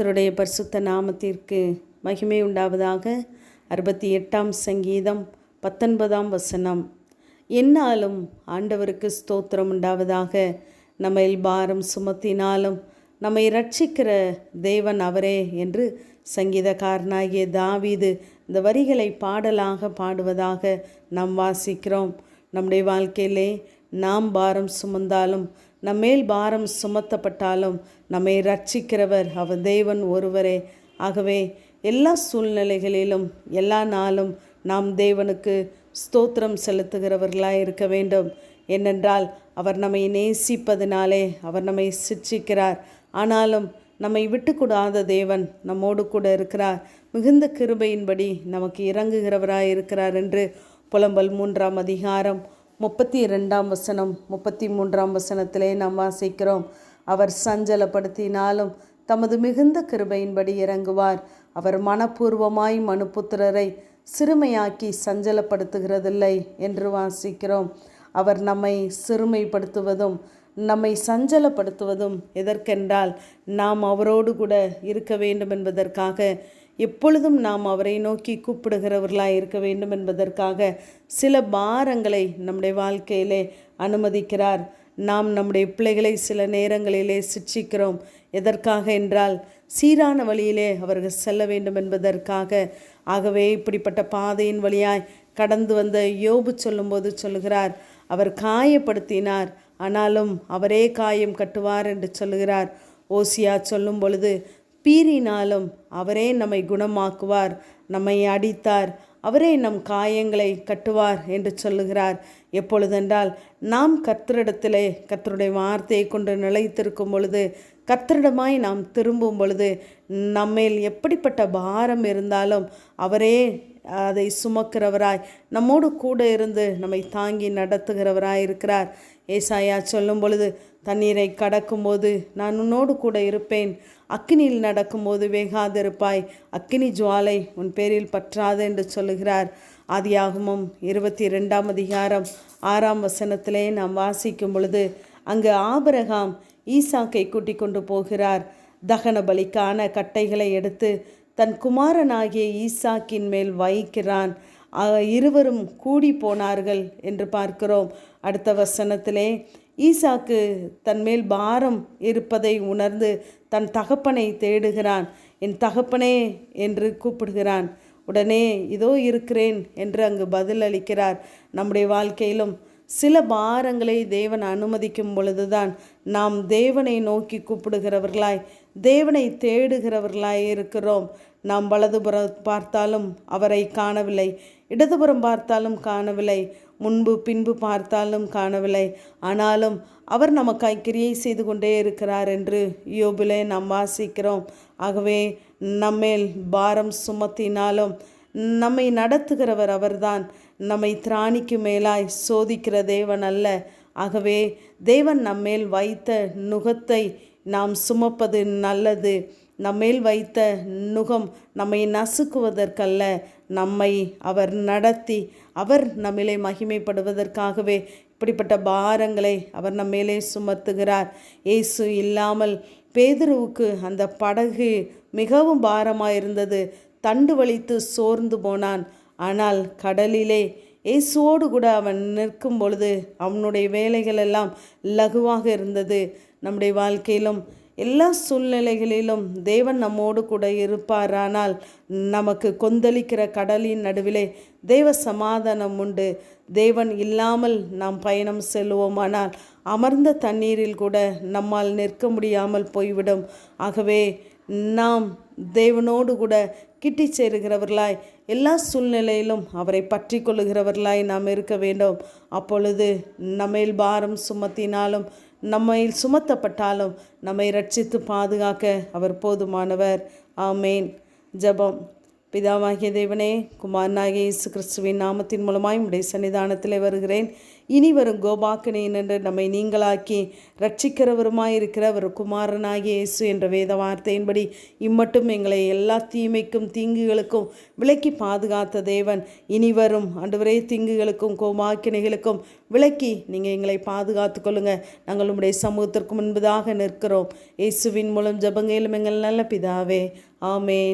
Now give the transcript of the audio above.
கர்த்தருடைய பரிசுத்த நாமத்திற்கு மகிமை உண்டாவதாக. அறுபத்தி எட்டாம் சங்கீதம் பத்தொன்பதாம் வசனம். என்னாலும் ஆண்டவருக்கு ஸ்தோத்திரம் உண்டாவதாக. நம்மை பாரம் சுமத்தினாலும் நம்மை ரட்சிக்கிற தேவன் அவரே என்று சங்கீதக்காரனாகிய தாவீது இந்த வரிகளை பாடலாக பாடுவதாக நாம் வாசிக்கிறோம். நம்முடைய வாழ்க்கையிலே நாம் பாரம் சுமந்தாலும் நம்மேல் பாரம் சுமத்தப்பட்டாலும் நம்மை ரட்சிக்கிறவர் அவர் தேவன் ஒருவரே. ஆகவே எல்லா சூழ்நிலைகளிலும் எல்லா நாளும் நாம் தேவனுக்கு ஸ்தோத்திரம் செலுத்துகிறவர்களாக இருக்க வேண்டும். ஏனென்றால் அவர் நம்மை நேசிப்பதினாலே அவர் நம்மை சிச்சிக்கிறார் ஆனாலும் நம்மை விட்டுக்கூடாத தேவன் நம்மோடு கூட இருக்கிறார். மிகுந்த கிருபையின்படி நமக்கு இறங்குகிறவராய் இருக்கிறார் என்று புலம்பல் மூன்றாம் அதிகாரம் முப்பத்தி இரண்டாம் வசனம் முப்பத்தி மூன்றாம் வசனத்திலே நாம் வாசிக்கிறோம். அவர் சஞ்சலப்படுத்தினாலும் தமது மிகுந்த கிருபையின்படி இறங்குவார். அவர் மனப்பூர்வமாய் மனுப்புத்திரரை சிறுமையாக்கி சஞ்சலப்படுத்துகிறதில்லை என்று வாசிக்கிறோம். அவர் நம்மை சிறுமைப்படுத்துவதும் நம்மை சஞ்சலப்படுத்துவதும் எதற்கென்றால் நாம் அவரோடு கூட இருக்க வேண்டும் என்பதற்காக எப்பொழுதும் நாம் அவரை நோக்கி கூப்பிடுகிறவர்களாக இருக்க வேண்டும் என்பதற்காக சில பாரங்களை நம்முடைய வாழ்க்கையிலே அனுமதிக்கிறார். நாம் நம்முடைய பிள்ளைகளை சில நேரங்களிலே சிட்சிக்கிறோம் எதற்காக என்றால் சீரான வழியிலே அவர்கள் செல்ல வேண்டும் என்பதற்காக. ஆகவே இப்படிப்பட்ட பாதையின் வழியாய் கடந்து வந்த யோபு சொல்லும்போது சொல்லுகிறார் அவர் காயப்படுத்தினார் ஆனாலும் அவரே காயம் கட்டுவார் என்று சொல்லுகிறார். ஓசியா சொல்லும் பொழுது பீறினாலும் அவரே நம்மை குணமாக்குவார் நம்மை அடித்தார். அவரே நம் காயங்களை கட்டுவார் என்று சொல்லுகிறார். எப்பொழுதென்றால் நாம் கர்த்தரிடத்திலே கர்த்தருடைய வார்த்தையை கொண்டு நிலைத்திருக்கும் பொழுது கர்த்தரிடமாய் நாம் திரும்பும் பொழுது நம்மேல் எப்படிப்பட்ட பாரம் இருந்தாலும் அவரே அதை சுமக்கிறவராய் நம்மோடு கூட இருந்து நம்மை தாங்கி நடத்துகிறவராய் இருக்கிறார். ஏசாயா சொல்லும் பொழுது தண்ணீரை கடக்கும்போது நான் உன்னோடு கூட இருப்பேன். அக்கினியில் நடக்கும்போது வேகாதிருப்பாய். அக்கினி ஜுவாலை உன் பேரில் பற்றாது என்று சொல்லுகிறார். ஆதியாகமும் இருபத்தி ரெண்டாம் அதிகாரம் ஆறாம் வசனத்திலே நாம் வாசிக்கும் பொழுது அங்கு ஆபரகாம் ஈசாக்கை கூட்டிக் கொண்டு போகிறார். தகன பலிக்கான கட்டைகளை எடுத்து தன் குமாரனாகிய ஈசாக்கின் மேல் வைக்கிறான். இருவரும் கூடி போனார்கள் என்று பார்க்கிறோம். அடுத்த வசனத்திலே ஈசாக்கு தன்மேல் பாரம் இருப்பதை உணர்ந்து தன் தகப்பனை தேடுகிறான். என் தகப்பனே என்று கூப்பிடுகிறான். உடனே இதோ இருக்கிறேன் என்று அங்கு பதில் அளிக்கிறார். நம்முடைய வாழ்க்கையிலும் சில பாரங்களை தேவன் அனுமதிக்கும் பொழுதுதான் நாம் தேவனை நோக்கி கூப்பிடுகிறவர்களாய் தேவனை தேடுகிறவர்களாய் இருக்கிறோம். நாம் வலதுபுறம் பார்த்தாலும் அவரை காணவில்லை இடதுபுறம் பார்த்தாலும் காணவில்லை. முன்பு பின்பு பார்த்தாலும் காணவில்லை. ஆனாலும் அவர் நமக்காய் கிரியை செய்து கொண்டே இருக்கிறார் என்று யோபிலே நாம் வாசிக்கிறோம். ஆகவே நம்மேல் பாரம் சுமத்தினாலும் நம்மை நடத்துகிறவர் அவர்தான். நம்மை திராணிக்கு மேலாய் சோதிக்கிற தேவன் அல்ல. ஆகவே தேவன் நம்மேல் வைத்த நுகத்தை நாம் சுமப்பது நல்லது. நம்மேல் வைத்த நுகம் நம்மை நசுக்குவதற்கல்ல. நம்மை அவர் நடத்தி அவர் நம்மிலே மகிமைப்படுவதற்காகவே இப்படிப்பட்ட பாரங்களை அவர் நம்மேலே சுமத்துகிறார். இயேசு இல்லாமல் பேதுருவுக்கு அந்த படகு மிகவும் பாரமாக இருந்தது தண்டு வலித்து சோர்ந்து போனான். ஆனால் கடலிலே இயேசுவோடு கூட அவன் நிற்கும் பொழுது அவனுடைய வேலைகள் எல்லாம் லகுவாக இருந்தது. நம்முடைய வாழ்க்கையிலும் எல்லா சூழ்நிலைகளிலும் தேவன் நம்மோடு கூட இருப்பாரானால் நமக்கு கொந்தளிக்கிற கடலின் நடுவிலே தெய்வ சமாதானம் உண்டு. தேவன் இல்லாமல் நாம் பயணம் செல்வோமானால் அமர்ந்த தண்ணீரில் கூட நம்மால் நிற்க முடியாமல் போய்விடும். ஆகவே நாம் தேவனோடு கூட கிட்டி சேருகிறவர்களாய் எல்லா சூழ்நிலையிலும் அவரை பற்றி கொள்ளுகிறவர்களாய் நாம் இருக்க வேண்டும். அப்பொழுது நம்மேல் பாரம் சுமத்தினாலும் நம்மை சுமத்தப்பட்டாலும் நம்மை ரட்சித்து பாதுகாக்க அவர் போதுமானவர். ஆமேன். ஜபம். பிதாவாகிய தேவனே குமாரனாகிய இயேசு கிறிஸ்துவின் நாமத்தின் மூலமாய் உடைய சன்னிதானத்தில் வருகிறேன். இனி வரும் கோபாக்கனேன் என்று நம்மை நீங்களாக்கி ரட்சிக்கிறவருமாய் இருக்கிற அவர் குமாரனாகிய இயேசு என்ற வேத வார்த்தையின்படி இம்மட்டும் எங்களை எல்லா தீமைக்கும் தீங்குகளுக்கும் விலக்கி பாதுகாத்த தேவன். இனி வரும் அன்றுவரே தீங்குகளுக்கும் கோபாக்கினைகளுக்கும் விலக்கி நீங்கள் எங்களை பாதுகாத்து கொள்ளுங்கள் நாங்கள் உடைய சமூகத்திற்கு முன்பதாக நிற்கிறோம். இயேசுவின் மூலம் ஜபங்கையிலும் எங்கள் நல்ல பிதாவே. ஆமேன்.